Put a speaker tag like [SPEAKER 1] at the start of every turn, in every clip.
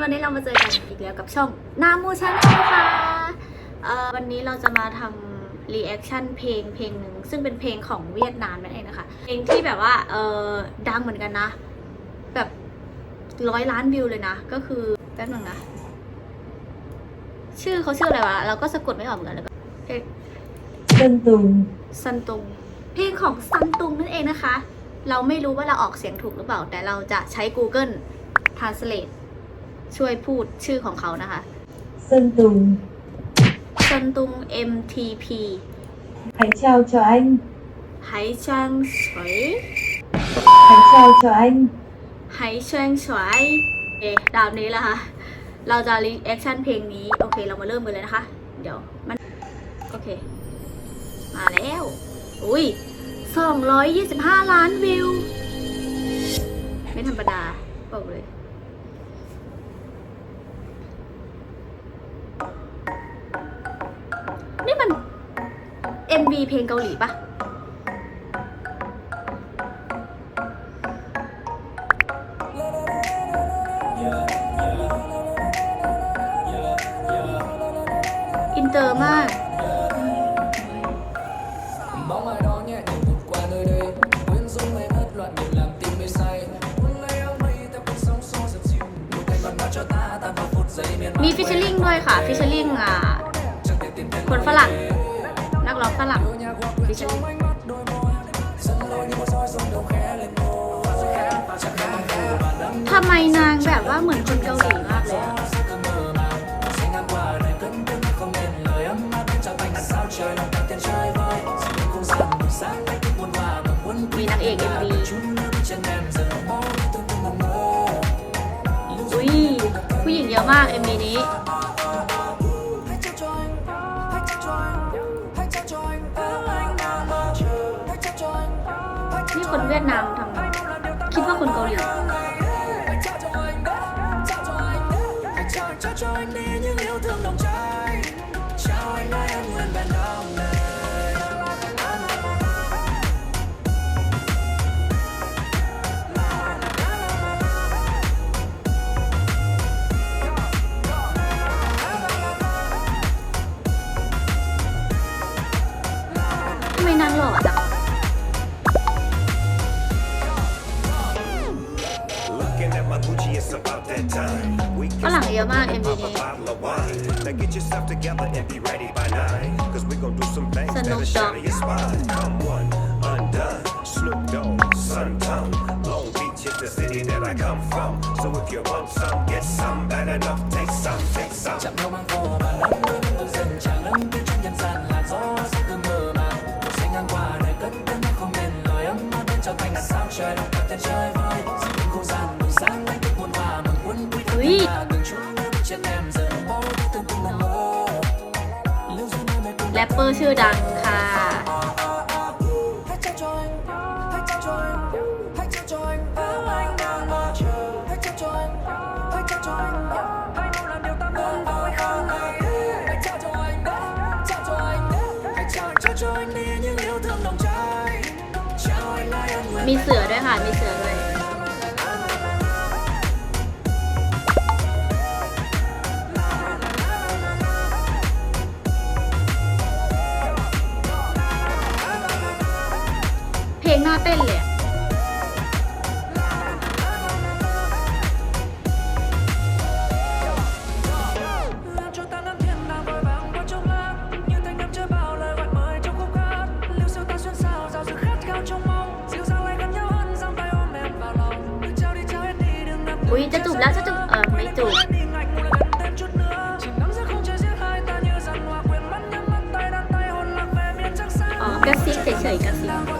[SPEAKER 1] คนวันนี้เรามาเจอกันอีกแล้วกับช่องนามูชาแนลค่ะเอ่อวันนี้เราจะมาทำรีแอคชั่นเพลงเพลงหนึ่งซึ่งเป็นเพลงของเวียดนามนั่นเองนะคะ เพลงที่แบบว่าเออดังเหมือนกันนะ แบบร้อยล้านวิวเลยนะ ก็คือแป๊บหนึงนะ ชื่อเขาชื่ออะไรวะ เราก็สะกดไม่ออกเหมือนกันเลยเพลง
[SPEAKER 2] Sơn Tùng
[SPEAKER 1] ซันตุง เพลงของซันตุงนั่นเองนะคะ เราไม่รู้ว่าเราออกเสียงถูกหรือเปล่า แต่เราจะใช้ Google Translate ช่วยพูดชื่อของเขานะคะ
[SPEAKER 2] Sơn Tùng
[SPEAKER 1] ซันตุง MTP
[SPEAKER 2] Hãy trao cho anh
[SPEAKER 1] ไหช่างสวย
[SPEAKER 2] Hãy trao cho anh
[SPEAKER 1] ไหช่างสวยเอ๊ะดาวนี้แล้วค่ะ เราจะรีแอคชั่นเพลงนี้ โอเค เรามาเริ่มกันเลยนะคะ เดี๋ยวมัน โอเค มาแล้ว อุ้ย225 ล้านวิว ไม่ธรรมดา บอกเลย MV เพลงเกาหลีปะอินเตอร์มาก
[SPEAKER 3] bóng ai đó nhẹ nhàng vụt qua nơi đây quyến rũ lên hết loạn nhịp làm tim mê say cuốn lấy áo mây theo cơn sóng xô dập dìu nụ cười mặt mắt cho ta ta vào phút giây miên
[SPEAKER 1] มีฟิชเชอร์ลิงด้วยค่ะ ฟิชเชอร์ลิงอะ
[SPEAKER 3] chẳng thể tìm thấy
[SPEAKER 1] คนฝรั่ง นักร้องฝรั่ง
[SPEAKER 3] nhà khoác
[SPEAKER 1] ฟิชเชอร์ลิง
[SPEAKER 3] ánh mắt đôi môi dẫn lối như một roi rung đầu khẽ lên môi chẳng khác mà khẽ và đắm
[SPEAKER 1] ทำไมนางแบบว่าเหมือนคนเกา ยดนามทำคิดว่าคนเกาหลี ฝรั่งเยอะมาก MV
[SPEAKER 4] pop
[SPEAKER 1] นี้
[SPEAKER 4] a bottle of wine. Now get yourself together and be ready by nine. Cause we gon' do some things
[SPEAKER 1] Snoop
[SPEAKER 4] that'll
[SPEAKER 1] Dogg.
[SPEAKER 4] shatter your spine. Come one, undone. Snoop Dogg, Sun Tongue. Long Beach is the city that I come from. So if you want some, get some. Bad enough, take some, take some.
[SPEAKER 3] chạm nhau mang vô và nắng mưa vẫn dần tràn lẫn bên trên nhân gian làn gió sắc cơn mơ màng sẽ ngang qua đời cất tiếng nói không nên lời ấm áp bên trao tay ngàn sao trời đồng cặp tên chơi
[SPEAKER 1] ปอร์ชื่อดังค่ะ มีเสือด้วยค่ะ มีเสือด้วย
[SPEAKER 3] vào lòng cứ trao đi trao hết đi đừng ngập
[SPEAKER 1] อุ้ยจะจูบแล้วจะจูบเออไม่จูบ
[SPEAKER 3] đi ngạch một lần gần thêm chút nữa chìm đắm giữa không trời riêng hai ta như dàn hòa quyền mắt nhắm mắt tay đặt tay hồn lạc về miền trăng xa
[SPEAKER 1] อ๋อกระซิบเฉยๆกระซิบ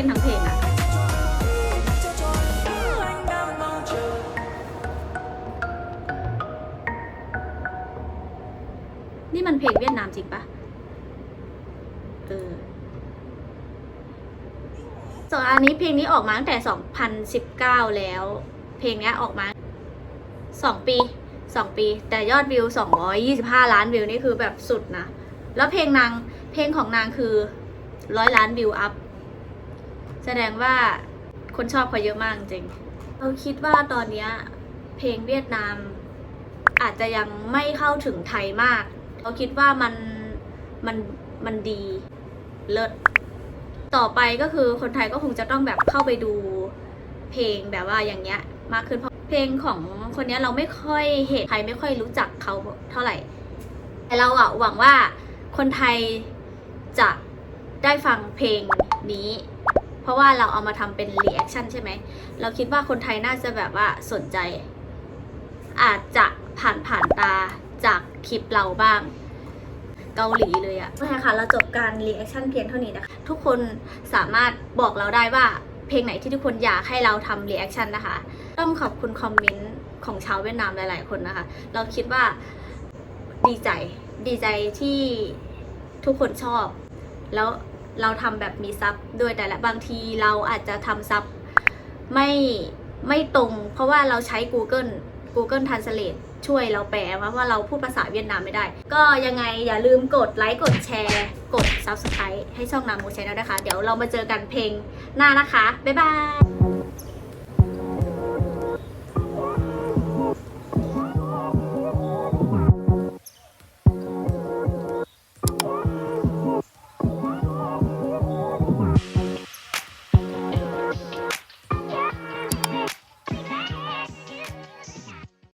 [SPEAKER 1] ้
[SPEAKER 3] น
[SPEAKER 1] ทั้งเพลงอะ
[SPEAKER 3] นี่
[SPEAKER 1] มันเพลงเวียดนามจริงปะเออส่วนอันนี้เพลงนี้ออกมาตั้งแต่ 2019 แล้ว เพลงนี้ออกมา 2 ปี 2 ปี แต่ยอดวิว 225 ล้านวิวนี่คือแบบสุดนะ แล้วเพลงนาง เพลงของนางคือร้อยล้านวิวอัพ แสดงว่าคนชอบเขาเยอะมากจริงเราคิดว่าตอนนี้เพลงเวียดนาม อาจจะยังไม่เข้าถึงไทยมาก เราคิดว่ามันมันมันดีเลิศต่อไปก็คือคนไทยก็คงจะต้องแบบเข้าไปดูเพลงแบบว่าอย่างเงี้ยมากขึ้นเพราะเพลงของคนนี้เราไม่ค่อยเห็นใครไม่ค่อยรู้จักเขาเท่าไหร่ แต่เราอะหวังว่าคนไทยจะได้ฟังเพลงนี้ เพราะว่าเราเอามาทำเป็นรีแอคชั่นใช่ไหม เราคิดว่าคนไทยน่าจะแบบว่าสนใจ อาจจะผ่านผ่านตาจากคลิปเราบ้างเกาหลีเลยอะโอเคค่ะเราจบการรีแอคชั่นเพียงเท่านี้นะคะ ทุกคนสามารถบอกเราได้ว่าเพลงไหนที่ทุกคนอยากให้เราทำรีแอคชั่นนะคะ ต้องขอบคุณคอมเมนต์ของชาวเวียดนามหลาย ๆ คนนะคะ เราคิดว่าดีใจดีใจที่ทุกคนชอบ แล้ว เราทำแบบมีซับด้วยแต่ละบางทีเราอาจจะทำซับไม่ไม่ตรง เพราะว่าเราใช้ Google Google Translate ช่วยเราแปลว่าว่าเราพูดภาษาเวียดนามไม่ได้ ก็ยังไงอย่าลืมกดไลค์กดแชร์ กด Subscribe ให้ช่องนามูชแนลนะคะ เดี๋ยวเรามาเจอกันเพลงหน้านะคะ บ๊ายบาย